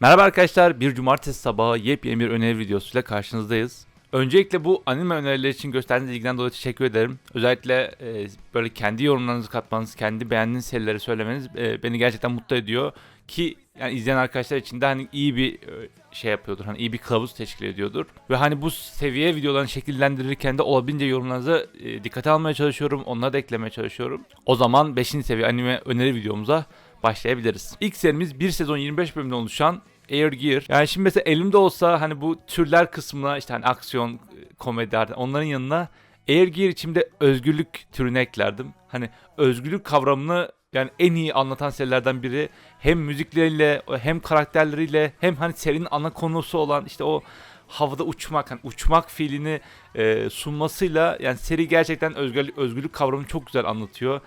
Merhaba arkadaşlar, bir cumartesi sabahı yepyeni bir öneri videosuyla karşınızdayız. Öncelikle bu anime önerileri için gösterdiğiniz ilgiden dolayı teşekkür ederim. Özellikle e, böyle kendi yorumlarınızı katmanız, kendi beğendiğiniz serileri söylemeniz e, beni gerçekten mutlu ediyor. Ki yani izleyen arkadaşlar için de hani iyi bir e, şey yapıyordur. Hani iyi bir kılavuz teşkil ediyordur. Ve hani bu seviye videolarını şekillendirirken de olabildiğince yorumlarınızı e, dikkate almaya çalışıyorum. Onları da eklemeye çalışıyorum. O zaman 5. seviye anime öneri videomuza başlayabiliriz. İlk serimiz bir sezon 25 bölümden oluşan Air Gear. Yani şimdi mesela elimde olsa hani bu türler kısmına işte hani aksiyon, komedi onların yanına Air Gear içimde özgürlük türünü eklerdim. Hani özgürlük kavramını yani en iyi anlatan serilerden biri. Hem müzikleriyle hem karakterleriyle hem hani serinin ana konusu olan işte o havada uçmak, hani uçmak fiilini e, sunmasıyla yani seri gerçekten özgürlük, özgürlük kavramını çok güzel anlatıyor.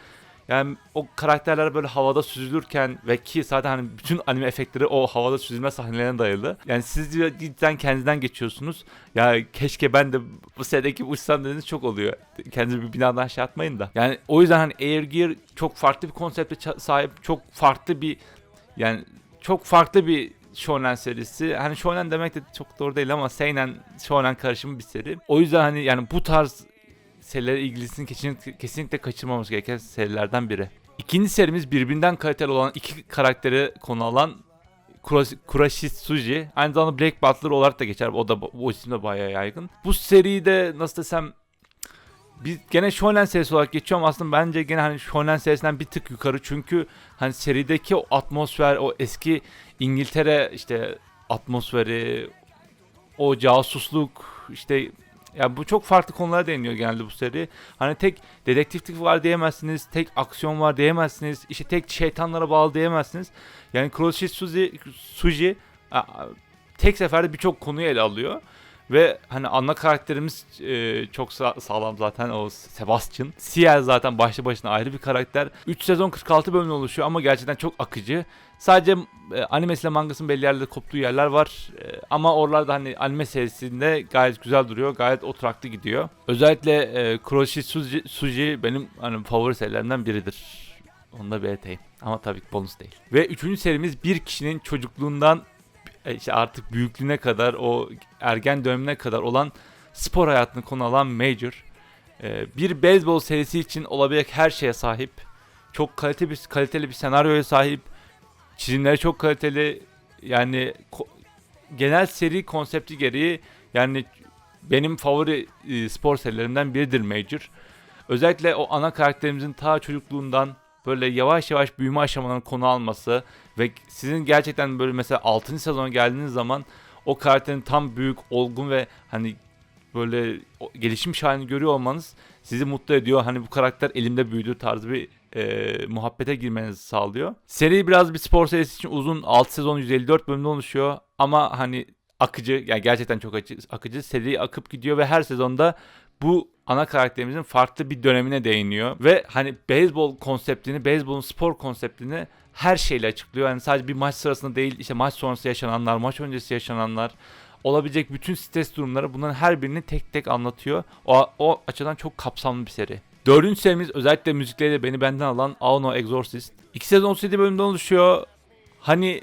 Yani o karakterler böyle havada süzülürken ve ki zaten hani bütün anime efektleri o havada süzülme sahnelerine dayalı. Yani siz cidden kendinizden geçiyorsunuz. Ya keşke ben de bu serideki uçsam dediğiniz çok oluyor. Kendinizi bir binadan aşağı atmayın da. Yani o yüzden hani Air Gear çok farklı bir konsepte sahip. Çok farklı bir yani çok farklı bir shonen serisi. Hani shonen demek de çok doğru değil ama seinen shonen karışımı bir seri. O yüzden hani yani bu tarz serilerle ilgilisini kesinlikle, kesinlikle kaçırmamamız gereken serilerden biri. İkinci serimiz birbirinden kaliteli olan iki karakteri konu alan Kurashitsuji. Aynı zamanda Black Butler olarak da geçer. O da o isim de bayağı yaygın. Bu seride nasıl desem biz gene Shonen serisi olarak geçiyorum aslında bence gene hani Shonen serisinden bir tık yukarı çünkü hani serideki o atmosfer o eski İngiltere işte atmosferi o casusluk işte ya bu çok farklı konulara değiniyor genelde bu seri. Hani tek dedektiflik var diyemezsiniz, tek aksiyon var diyemezsiniz, işte tek şeytanlara bağlı diyemezsiniz. Yani Kuroshi Suji, Suji tek seferde birçok konuyu ele alıyor. Ve hani ana karakterimiz e, çok sa- sağlam zaten o Sebastian. Ciel zaten başlı başına ayrı bir karakter. 3 sezon 46 bölümden oluşuyor ama gerçekten çok akıcı. Sadece e, animesiyle mangasının belli yerlerde koptuğu yerler var. E, ama oralarda hani anime serisinde gayet güzel duruyor. Gayet oturaklı gidiyor. Özellikle e, Kuroshi Suji, Suji benim hani favori serilerimden biridir. Onu da belirteyim. Ama tabii ki bonus değil. Ve üçüncü serimiz bir kişinin çocukluğundan işte artık büyüklüğüne kadar o ergen dönemine kadar olan spor hayatını konu alan Major. E, bir beyzbol serisi için olabilecek her şeye sahip. Çok kaliteli bir, kaliteli bir senaryoya sahip. Çizimleri çok kaliteli. Yani genel seri konsepti gereği yani benim favori e, spor serilerimden biridir Major. Özellikle o ana karakterimizin ta çocukluğundan böyle yavaş yavaş büyüme aşamalarını konu alması ve sizin gerçekten böyle mesela 6. sezona geldiğiniz zaman o karakterin tam büyük, olgun ve hani böyle gelişmiş halini görüyor olmanız sizi mutlu ediyor. Hani bu karakter elimde büyüdü tarzı bir e, muhabbete girmenizi sağlıyor. Seri biraz bir spor serisi için uzun 6 sezon 154 bölümde oluşuyor ama hani akıcı yani gerçekten çok akıcı, akıcı seri akıp gidiyor ve her sezonda bu ana karakterimizin farklı bir dönemine değiniyor ve hani beyzbol konseptini, beyzbolun spor konseptini her şeyle açıklıyor. Yani sadece bir maç sırasında değil, işte maç sonrası yaşananlar, maç öncesi yaşananlar, olabilecek bütün stres durumları bunların her birini tek tek anlatıyor. O, o açıdan çok kapsamlı bir seri. Dördüncü serimiz özellikle müzikleriyle beni benden alan Aono Exorcist. İki sezon 17 bölümden oluşuyor. Hani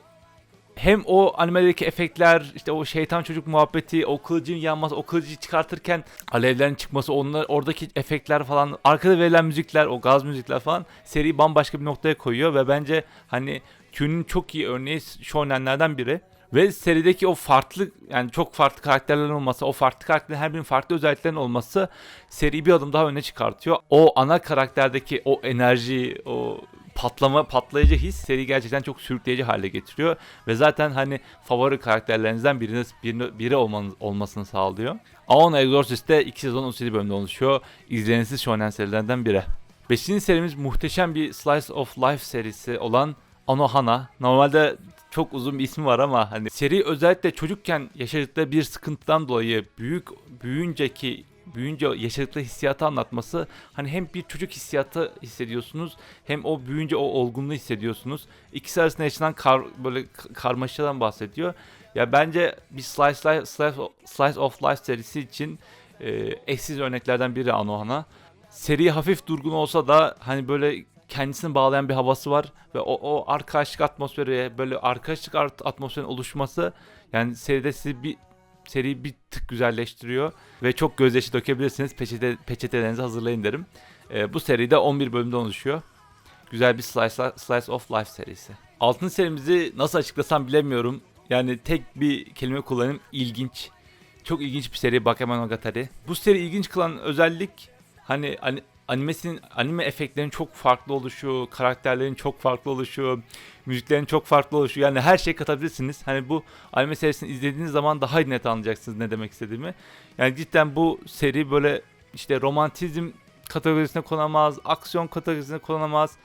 hem o animedeki efektler işte o şeytan çocuk muhabbeti o kılıcın yanması o kılıcı çıkartırken alevlerin çıkması onlar oradaki efektler falan arkada verilen müzikler o gaz müzikler falan seriyi bambaşka bir noktaya koyuyor ve bence hani Q'nun çok iyi örneği shonenlerden biri. Ve serideki o farklı yani çok farklı karakterlerin olması, o farklı karakterlerin her birinin farklı özelliklerin olması seriyi bir adım daha öne çıkartıyor. O ana karakterdeki o enerji, o patlama patlayıcı his seri gerçekten çok sürükleyici hale getiriyor ve zaten hani favori karakterlerinizden biriniz biri, biri olmanız, olmasını sağlıyor. Aon Exorcist'te 2 sezon 37 bölümde oluşuyor. İzlenisiz shonen serilerden biri. Beşinci serimiz muhteşem bir Slice of Life serisi olan Anohana. Normalde çok uzun bir ismi var ama hani seri özellikle çocukken yaşadıkları bir sıkıntıdan dolayı büyük büyünceki büyüyünce yaşadıkları hissiyatı anlatması hani hem bir çocuk hissiyatı hissediyorsunuz hem o büyüyünce o olgunluğu hissediyorsunuz. İkisi arasında yaşanan kar, böyle karmaşadan bahsediyor. Ya bence bir Slice, Slice, Slice, of Life serisi için e, eşsiz örneklerden biri Anohana. Seri hafif durgun olsa da hani böyle kendisini bağlayan bir havası var ve o, o arkadaşlık atmosferi böyle arkadaşlık atmosferinin oluşması yani seride sizi bir seriyi bir tık güzelleştiriyor ve çok gözyaşı dökebilirsiniz. Peçete, peçetelerinizi hazırlayın derim. Ee, bu seride 11 bölümden oluşuyor. Güzel bir slice, slice of life serisi. Altın serimizi nasıl açıklasam bilemiyorum. Yani tek bir kelime kullanayım ilginç. Çok ilginç bir seri Bakemonogatari. Bu seri ilginç kılan özellik hani hani animesinin anime efektlerinin çok farklı oluşu, karakterlerin çok farklı oluşu, müziklerin çok farklı oluşu. Yani her şey katabilirsiniz. Hani bu anime serisini izlediğiniz zaman daha net anlayacaksınız ne demek istediğimi. Yani cidden bu seri böyle işte romantizm kategorisine konamaz, aksiyon kategorisine konamaz.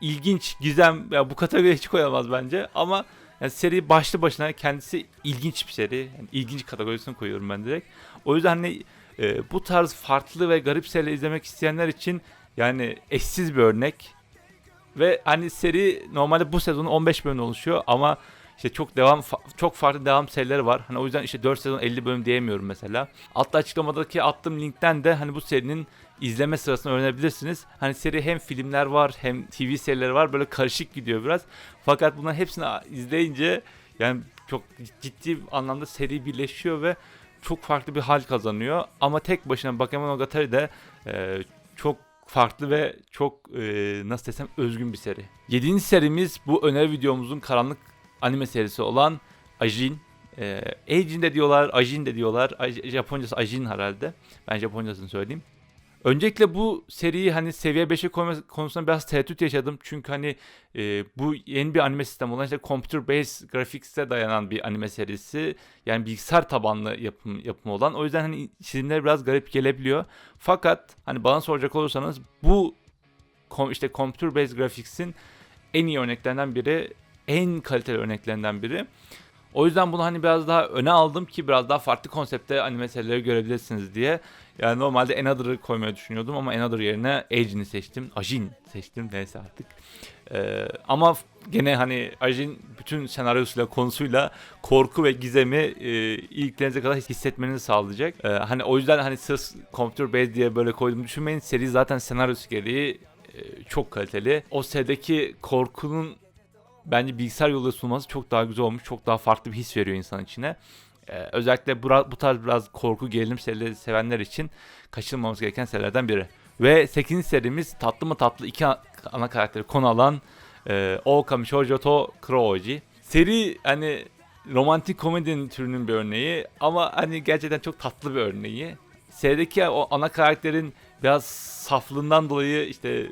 ilginç, gizem ya bu kategoriye hiç koyamaz bence ama yani seri başlı başına kendisi ilginç bir seri. Yani ilginç kategorisine koyuyorum ben direkt. O yüzden hani e, bu tarz farklı ve garip seriler izlemek isteyenler için yani eşsiz bir örnek. Ve hani seri normalde bu sezon 15 bölüm oluşuyor ama işte çok devam çok farklı devam serileri var. Hani o yüzden işte 4 sezon 50 bölüm diyemiyorum mesela. Altta açıklamadaki attığım linkten de hani bu serinin izleme sırasını öğrenebilirsiniz. Hani seri hem filmler var hem TV serileri var. Böyle karışık gidiyor biraz. Fakat bunların hepsini izleyince yani çok ciddi anlamda seri birleşiyor ve çok farklı bir hal kazanıyor. Ama tek başına Bakemonogatari de e, çok farklı ve çok e, nasıl desem özgün bir seri. Yedinci serimiz bu öneri videomuzun karanlık anime serisi olan Ajin. E, Ajin de diyorlar, Ajin de diyorlar. Aj- Japoncası Ajin herhalde. Ben Japoncasını söyleyeyim. Öncelikle bu seriyi hani seviye 5'e koyma konusunda biraz tereddüt yaşadım. Çünkü hani e, bu yeni bir anime sistemi olan işte computer based graphics'e dayanan bir anime serisi. Yani bilgisayar tabanlı yapım, yapımı olan. O yüzden hani çizimleri biraz garip gelebiliyor. Fakat hani bana soracak olursanız bu kom- işte computer based graphics'in en iyi örneklerinden biri, en kaliteli örneklerinden biri. O yüzden bunu hani biraz daha öne aldım ki biraz daha farklı konsepte anime serileri görebilirsiniz diye. Yani normalde Another'ı koymayı düşünüyordum ama Another yerine Ajin'i seçtim. Ajin seçtim neyse artık. Ee, ama gene hani Ajin bütün senaryosuyla konusuyla korku ve gizemi e, iliklerinize kadar hissetmenizi sağlayacak. Ee, hani o yüzden hani sırf computer based diye böyle koydum düşünmeyin. Seri zaten senaryosu gereği e, çok kaliteli. O serideki korkunun bence bilgisayar yoluyla sunulması çok daha güzel olmuş. Çok daha farklı bir his veriyor insan içine. Ee, özellikle bu, bu tarz biraz korku gerilim serileri sevenler için kaçırılmaması gereken serilerden biri. Ve 8. serimiz tatlı mı tatlı iki ana karakteri konu alan e, Okami Shoujo to Kurouji. Seri hani romantik komedinin türünün bir örneği ama hani gerçekten çok tatlı bir örneği. Serideki o ana karakterin biraz saflığından dolayı işte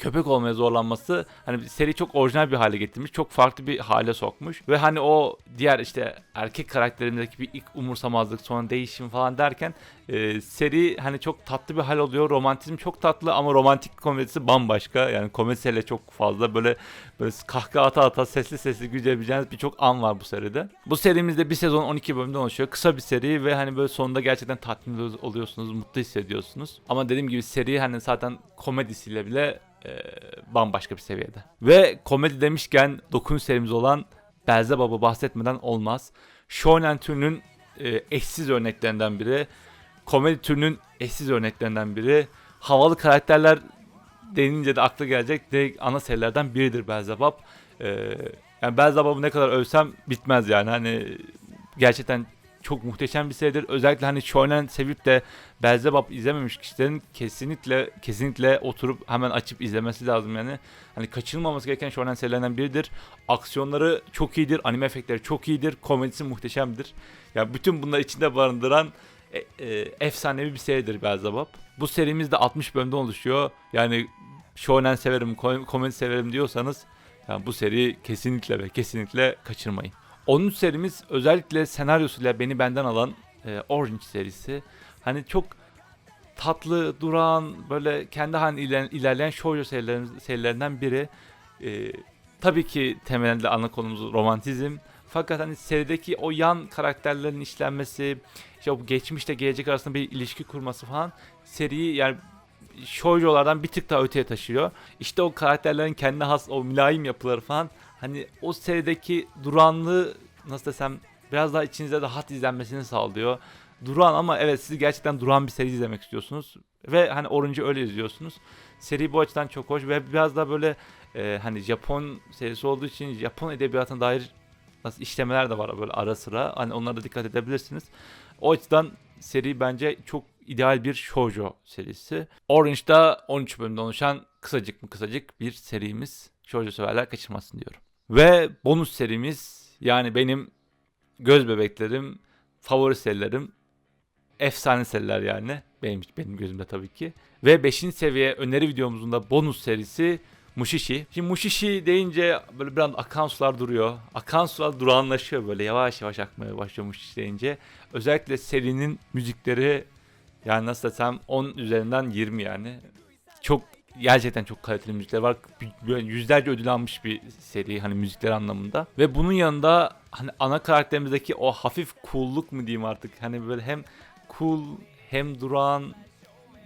köpek olmaya zorlanması hani seri çok orijinal bir hale getirmiş. Çok farklı bir hale sokmuş. Ve hani o diğer işte erkek karakterimizdeki bir ilk umursamazlık sonra değişim falan derken e, seri hani çok tatlı bir hal oluyor. Romantizm çok tatlı ama romantik komedisi bambaşka. Yani komedisiyle çok fazla böyle böyle kahkaha ata ata sesli sesli gülebileceğiniz birçok an var bu seride. Bu serimizde bir sezon 12 bölümden oluşuyor. Kısa bir seri ve hani böyle sonunda gerçekten tatmin ol- oluyorsunuz, mutlu hissediyorsunuz. Ama dediğim gibi seri hani zaten komedisiyle bile e, bambaşka bir seviyede. Ve komedi demişken 9. serimiz olan Belzebub'u bahsetmeden olmaz. Shonen türünün e, eşsiz örneklerinden biri. Komedi türünün eşsiz örneklerinden biri. Havalı karakterler denince de akla gelecek direkt ana serilerden biridir Belzebub. E, yani Belzebub'u ne kadar övsem bitmez yani. Hani gerçekten çok muhteşem bir seridir. Özellikle hani Shonen sevip de Belzebub izlememiş kişilerin kesinlikle kesinlikle oturup hemen açıp izlemesi lazım yani. Hani kaçırılmaması gereken shonen serilerinden biridir. Aksiyonları çok iyidir, anime efektleri çok iyidir, komedisi muhteşemdir. Yani bütün bunları içinde barındıran e, e, efsanevi bir seridir Belzebub. Bu serimiz de 60 bölümden oluşuyor. Yani shonen severim, kom- komedi severim diyorsanız yani bu seri kesinlikle ve kesinlikle kaçırmayın. 10. serimiz özellikle senaryosuyla beni benden alan e, Orange serisi. Hani çok tatlı, durağan, böyle kendi halinde iler- ilerleyen shoujo serilerin- serilerinden biri. E, tabii ki temelinde ana konumuz romantizm. Fakat hani serideki o yan karakterlerin işlenmesi, işte o geçmişle gelecek arasında bir ilişki kurması falan seriyi yani shoujo'lardan bir tık daha öteye taşıyor. İşte o karakterlerin kendi has o mülayim yapıları falan hani o serideki duranlığı nasıl desem biraz daha içinizde rahat izlenmesini sağlıyor. Duran ama evet siz gerçekten duran bir seri izlemek istiyorsunuz. Ve hani Orange'ı öyle izliyorsunuz. Seri bu açıdan çok hoş ve biraz da böyle e, hani Japon serisi olduğu için Japon edebiyatına dair nasıl işlemeler de var böyle ara sıra. Hani onlara da dikkat edebilirsiniz. O açıdan seri bence çok ideal bir shoujo serisi. Orange'da 13 bölümden oluşan kısacık mı kısacık bir serimiz. Shoujo severler kaçırmasın diyorum. Ve bonus serimiz yani benim göz bebeklerim, favori serilerim, efsane seriler yani. Benim benim gözümde tabii ki. Ve 5. seviye öneri videomuzun da bonus serisi Mushishi. Şimdi Mushishi deyince böyle biraz akan sular duruyor. Akan sular durağanlaşıyor böyle yavaş yavaş akmaya başlıyor Mushishi deyince. Özellikle serinin müzikleri yani nasıl desem 10 üzerinden 20 yani. Çok gerçekten çok kaliteli müzikler var. Yüzlerce ödül almış bir seri hani müzikler anlamında. Ve bunun yanında hani ana karakterimizdeki o hafif cool'luk mu diyeyim artık. Hani böyle hem cool hem durağan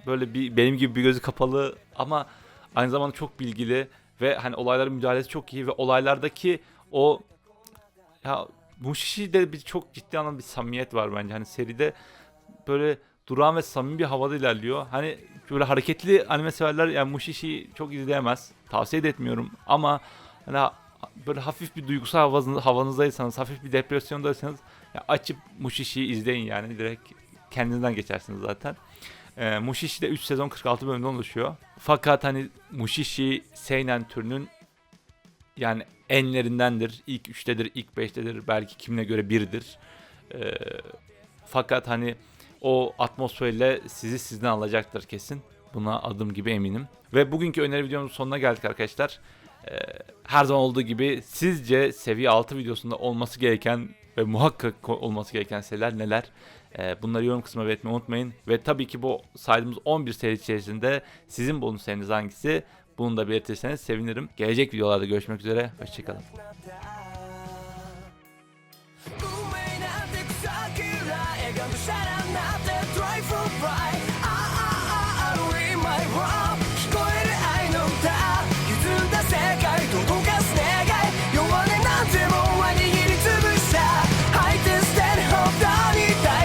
böyle bir benim gibi bir gözü kapalı ama aynı zamanda çok bilgili ve hani olayların müdahalesi çok iyi ve olaylardaki o ya Mushishi'de bir çok ciddi anlamda bir samimiyet var bence. Hani seride böyle durağan ve samimi bir havada ilerliyor. Hani böyle hareketli anime severler yani Mushishi'yi çok izleyemez. Tavsiye de etmiyorum ama hani böyle hafif bir duygusal havanız, havanızdaysanız, hafif bir depresyondaysanız ya açıp Mushishi'yi izleyin yani direkt kendinizden geçersiniz zaten. E, Mushishi de 3 sezon 46 bölümden oluşuyor. Fakat hani Mushishi seinen türünün yani enlerindendir. İlk 3'tedir, ilk 5'tedir, belki kimine göre biridir. E, fakat hani o atmosferle sizi sizden alacaktır kesin. Buna adım gibi eminim. Ve bugünkü öneri videomuzun sonuna geldik arkadaşlar. Ee, her zaman olduğu gibi sizce seviye 6 videosunda olması gereken ve muhakkak olması gereken seriler neler? Ee, bunları yorum kısmına belirtmeyi unutmayın. Ve tabii ki bu saydığımız 11 seri içerisinde sizin bonus seriniz hangisi? Bunu da belirtirseniz sevinirim. Gelecek videolarda görüşmek üzere. Hoşçakalın. 꿈